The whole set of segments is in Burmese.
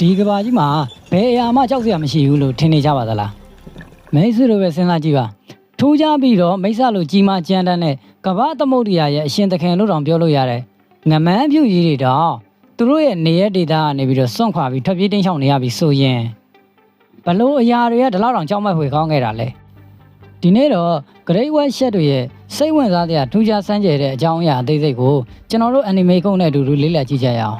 ဒီကဘာကြီးမှာဘယ်အရာမှကြောက်စရာမရှိဘူးလို့ထင်နေကြပါသလားမိတ်ဆွေတို့ပဲစဉ်းစားကြည့်ပါထိုးကြပြီးတော့မိစ္ဆာလို့ကြီးမားကြမ်းတမ်းတဲ့ကဘာသမုဒ္ဒရာရဲ့အရှင်သခင်လို့တောင်ပြောလို့ရတယ်ငမန်းပြူကြီးတွေတော့သူတို့ရဲ့နေရက်ဒေတာကနေပြီးတော့စွန့်ခွာပြီးထွက်ပြေးတင်းချောင်နေရပြီဆိုရင်ဘလို့အရာတွေကဒီလောက်တောင်ကြောက်မက်ဖွယ်ကောင်းခဲ့တာလဲဒီနေ့တော့ Great White Shark တွေရဲ့စိတ်ဝင်စားစရာထူးခြားစမ်းကြယ်တဲ့အကြောင်းအရာအသေးစိတ်ကိုကျွန်တော်တို့ anime ကုန်းနဲ့အတူတူလေ့လာကြည့်ကြရအောင်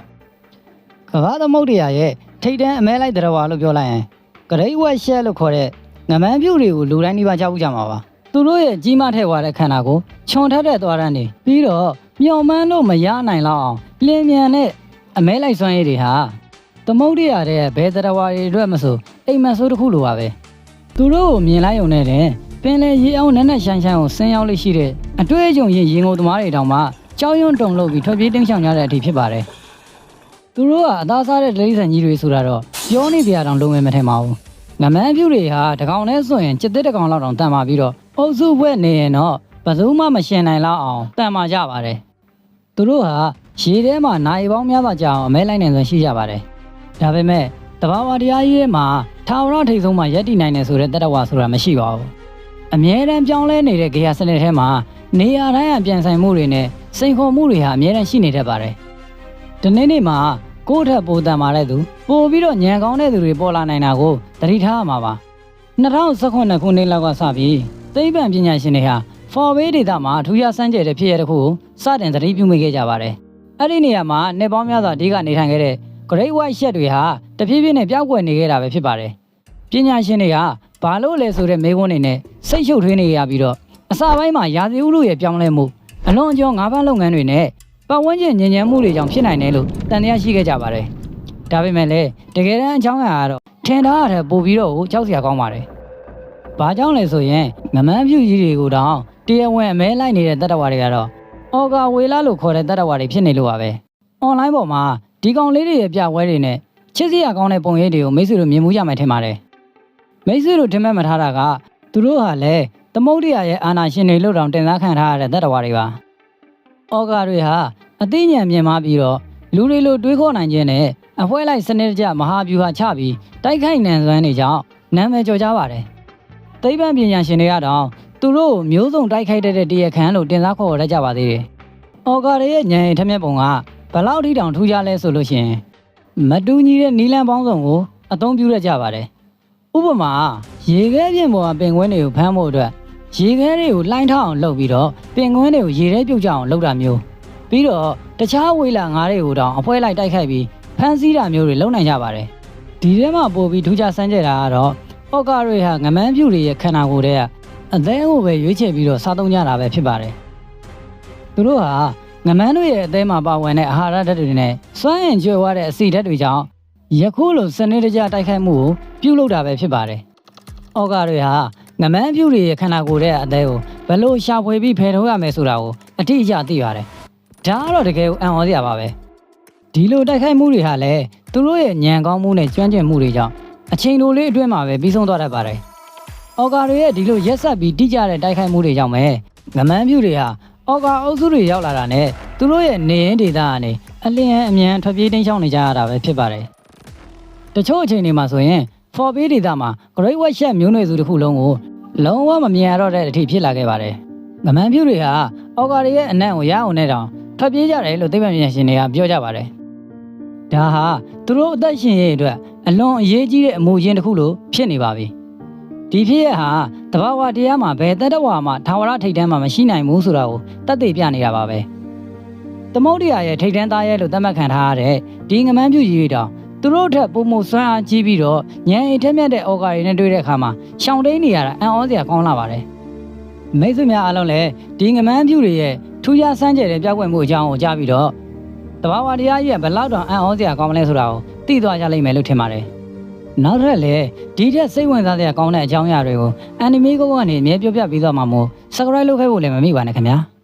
ကမ္ဘာသမုဒ္ဒရာရဲ့ ထိတ်တန်းအမဲလိုက်တရဝါလို့ပြောလိုက်ရင်ဂရိတ်ဝက်ရှက်လို့ခေါ်တဲ့ငမန်းပြုတ်တွေကိုလူတိုင်းနှိပါကြောက်ကြမှာပါသူတို့ရဲ့ကြီးမားထဲ့သွားတဲ့ခန္ဓာကိုခြုံထက်တဲ့သွားတန်းနေပြီးတော့မျော်မှန်းလို့မရနိုင်လောက်အောင်လင်းမြန်တဲ့အမဲလိုက်စွမ်းရည်တွေဟာသမုဒ္ဒရာတဲ့ဘယ်တရဝါတွေအတွက်မဆိုအိမ်မက်ဆိုးတစ်ခုလိုပါပဲသူတို့ကိုမြင်လိုက်ုံနဲ့တင်ပင်လေရေအောင်နက်နက်ရှိုင်းရှိုင်းကိုဆင်းရောက်လို့ရှိတဲ့အတွေ့အကြုံရင်ရင်ငုံသမားတွေတောင်မှကြောက်ရွံ့တုန်လှုပ်ပြီးထွက်ပြေးတင်းရှောင်ကြတဲ့အထိဖြစ်ပါတယ် သူတို့ကအသားစားတဲ့တိရစ္ဆာန်ကြီးတွေဆိုတာတော့ပြောနေကြတောင်လုံးဝမထင်ပါဘူး။ငမန်းပြူတွေဟာတကောင်နဲ့ဆိုရင်จิตတစ်တကောင်လောက်တောင်တန်ပါပြီးတော့အုပ်စုဘွဲ့နေရင်တော့ဘယ်သူမှမရှင်နိုင်လောက်အောင်တန်ပါကြပါတယ်။သူတို့ဟာရေထဲမှာနိုင်ပေါင်းများစွာကြာအောင်အမဲလိုက်နိုင်စွမ်းရှိကြပါတယ်။ဒါပေမဲ့တဘာဝတရားကြီးထဲမှာထာဝရထိတ်ဆုံးမှာယက်တည်နိုင်တယ်ဆိုတဲ့တတဝါဆိုတာမရှိပါဘူး။အမြဲတမ်းပြောင်းလဲနေတဲ့ဂေယစနစ်ထဲမှာနေရာတိုင်းအပြန်ဆိုင်မှုတွေနဲ့စိန်ခေါ်မှုတွေဟာအမြဲတမ်းရှိနေတတ်ပါတယ်။ဒီနေ့နေ့မှာ ကိုယ့်ထက်ပိုတန်မာတဲ့သူပိုပြီးတော့ညံကောင်းတဲ့သူတွေပေါ်လာနိုင်တာကိုသတိထားရမှာပါ2019ခုနှစ်လောက်ကစပြီးသိပ္ပံပညာရှင်တွေဟာ forbay data မှာထူးခြားစမ်းကြယ်တဲ့ဖြစ်ရတဲ့ခုကိုစတင်သတိပြုမိခဲ့ကြပါတယ်အဲ့ဒီနေရာမှာနေပေါင်းများစွာအဓိကနေထိုင်ခဲ့တဲ့ Great White Shark တွေဟာတဖြည်းဖြည်းနဲ့ပျောက်ကွယ်နေခဲ့တာပဲဖြစ်ပါတယ်ပညာရှင်တွေကဘာလို့လဲဆိုတဲ့မေးခွန်းတွေနဲ့စိတ်ရှုပ်ထွေးနေရပြီးတော့အစပိုင်းမှာရာသီဥတုရဲ့ပြောင်းလဲမှုအလွန်အကျွံငါးပန်းလုပ်ငန်းတွေနဲ့ ပတ်ဝန်းကျင်ညဉ့်ညမ်းမှုတွေကြောင့်ဖြစ်နိုင်တယ်လို့တန်တရားရှိခဲ့ကြပါတယ်။ဒါပေမဲ့လည်းတကယ်တမ်းအကြောင်းအရာကတော့ထင်ထားရတဲ့ပို့ပြီးတော့ကိုကြောက်စရာကောင်းပါတယ်။ဘာကြောင့်လဲဆိုရင်မမန်းပြူကြီးတွေကိုတောင်တရားဝင်အမဲလိုက်နေတဲ့တပ်တော်ဝါတွေကတော့အော်ဂါဝေလာလို့ခေါ်တဲ့တပ်တော်ဝါတွေဖြစ်နေလို့ပါပဲ။ online ပေါ်မှာဒီကောင်လေးတွေရဲ့ပြပွဲတွေနဲ့ချစ်စရာကောင်းတဲ့ပုံရိပ်တွေကိုမိတ်ဆွေတို့မြင်မှုရမယ်ထင်ပါတယ်။မိတ်ဆွေတို့ထင်မှတ်မထားတာကသူတို့ဟာလည်းသမုဒ္ဒရာရဲ့အာဏာရှင်တွေလို့တောင်တင်စားခံထားရတဲ့တပ်တော်ဝါတွေပါ။ ဩဃာတွေဟာအသိဉာဏ်မြင်မှပြီးတော့လူတွေလိုတွေးခေါ်နိုင်ခြင်းနဲ့အဖွဲလိုက်စနစ်တကျမဟာဗျူဟာချပြီးတိုက်ခိုက်နိုင်စွမ်းတွေကြောင့်နာမည်ကျော်ကြပါတယ်။သိပ္ပံပညာရှင်တွေကတော့သူတို့ကိုမျိုးစုံတိုက်ခိုက်တတ်တဲ့တရားခံလို့တင်စားခေါ်ရတတ်ကြပါသေးတယ်။ဩဃာတွေရဲ့ဉာဏ်ရည်ထက်မြက်ပုံကဘလောက်ထိတောင်ထူးခြားလဲဆိုလို့ရှိရင်မတူညီတဲ့နီလန်ပေါင်းစုံကိုအသုံးပြုရကြပါတယ်။ဥပမာရေခဲပြင်ပေါ်ကပင်ကွင်းတွေကိုဖမ်းဖို့အတွက် ရေခဲတွေကိုလှိုင်းထအောင်လုပ်ပြီးတော့ပင်ကွင်းတွေကိုရေထဲပြုတ်ကြအောင်လုပ်တာမျိုးပြီးတော့တခြားဝေးလာငါးတွေကိုတောင်အဖွဲလိုက်တိုက်ခိုက်ပြီးဖမ်းဆီးတာမျိုးတွေလုပ်နိုင်ကြပါတယ်ဒီထဲမှာပို့ပြီးထူးခြားစမ်းကြတာကတော့အော့ကာတွေဟာငမန်းပြူတွေရဲ့ခန္ဓာကိုယ်တွေကအသေးကိုပဲရွေးချယ်ပြီးတော့စားသုံးကြတာပဲဖြစ်ပါတယ်သူတို့ဟာငမန်းတို့ရဲ့အသေးမှာပါဝင်တဲ့အာဟာရဓာတ်တွေနဲ့စွမ်းအင်ကျွဲဝတဲ့အဆီဓာတ်တွေကြောင့်ယခုလိုစနစ်တကျတိုက်ခိုက်မှုကိုပြုလုပ်တာပဲဖြစ်ပါတယ်အော့ကာတွေဟာ ငမန်းပြူတွေရဲ့ခန္ဓာကိုယ်ရဲ့အသေးကိုဘယ်လိုရှာဖွေပြီးဖယ်ထုတ်ရမယ်ဆိုတာကိုအတိအကျသိပါတယ်ဒါကတော့တကယ်ကိုအံ့ဩစရာပါပဲဒီလိုတိုက်ခိုက်မှုတွေဟာလည်းသူတို့ရဲ့ညံကောင်းမှုနဲ့ကျွမ်းကျင်မှုတွေကြောင့်အချိန်လိုလေးအတွင်းမှာပဲပြီးဆုံးသွားတတ်ပါတယ်။အော်ဂါတွေရဲ့ဒီလိုရက်ဆက်ပြီးတိကျတဲ့တိုက်ခိုက်မှုတွေကြောင့်ပဲငမန်းပြူတွေဟာအော်ဂါအုပ်စုတွေရောက်လာတာနဲ့သူတို့ရဲ့နေရင်ဒေသကနေအလျင်အမြန်ထွက်ပြေးတိမ်းရှောင်နေကြရတာပဲဖြစ်ပါတယ်။တချို့အချိန်တွေမှာဆိုရင် for bay ဒေသမှာ Great White Shark မျိုးနွယ်စုတစ်ခုလုံးကိုလုံးဝမမြင်ရတော့တဲ့အထိဖြစ်လာခဲ့ပါတယ်။ငမန်းပြူတွေဟာအော်ဂါတွေရဲ့အနံ့ကိုရအောင်နဲ့တောင်ထွက်ပြေးကြတယ်လို့သိပ္ပံပညာရှင်တွေကပြောကြပါတယ်။ဒါဟာသူတို့အသက်ရှင်ရေးအတွက်အလွန်အရေးကြီးတဲ့အမှုချင်းတစ်ခုလို့ဖြစ်နေပါပြီ။ဒီဖြစ်ရဟာတဘာဝတရားမှာဘယ်တတ္တဝါမှထာဝရထိတ်တန်းမှာမရှိနိုင်ဘူးဆိုတာကိုတတ်သိပြနေတာပါပဲ။သမုဒ္ဒရာရဲ့ထိတ်တန်းသားရဲလို့သတ်မှတ်ခံထားရတဲ့ဒီငမန်းပြူကြီးတွေတောင် သူတို့ထက်ပုံမှုစွမ်းအားကြီးပြီးတော့ဉာဏ်အိမ်ထက်မြက်တဲ့ဩကာတွေနဲ့တွေ့တဲ့အခါမှာရှောင်တိန်နေရတာအံ့ဩစရာကောင်းလာပါတယ်။မိတ်ဆွေများအားလုံးလည်းဒီငမန်းပြူတွေရဲ့ထူးခြားစမ်းကြယ်တဲ့ပြောက်ွယ်မှုအကြောင်းကိုကြားပြီးတော့တဘာဝတရားကြီးကဘယ်လောက်တောင်အံ့ဩစရာကောင်းမလဲဆိုတာကိုသိသွားကြလိမ့်မယ်လို့ထင်ပါတယ်။နောက်ထပ်လည်းဒီထက်စိတ်ဝင်စားစရာကောင်းတဲ့အကြောင်းအရာတွေကို anime ကောကနေအမြဲပြောပြပေးသွားမှာမို့ subscribe လုပ်ခဲ့ဖို့လည်းမမေ့ပါနဲ့ခင်ဗျာ။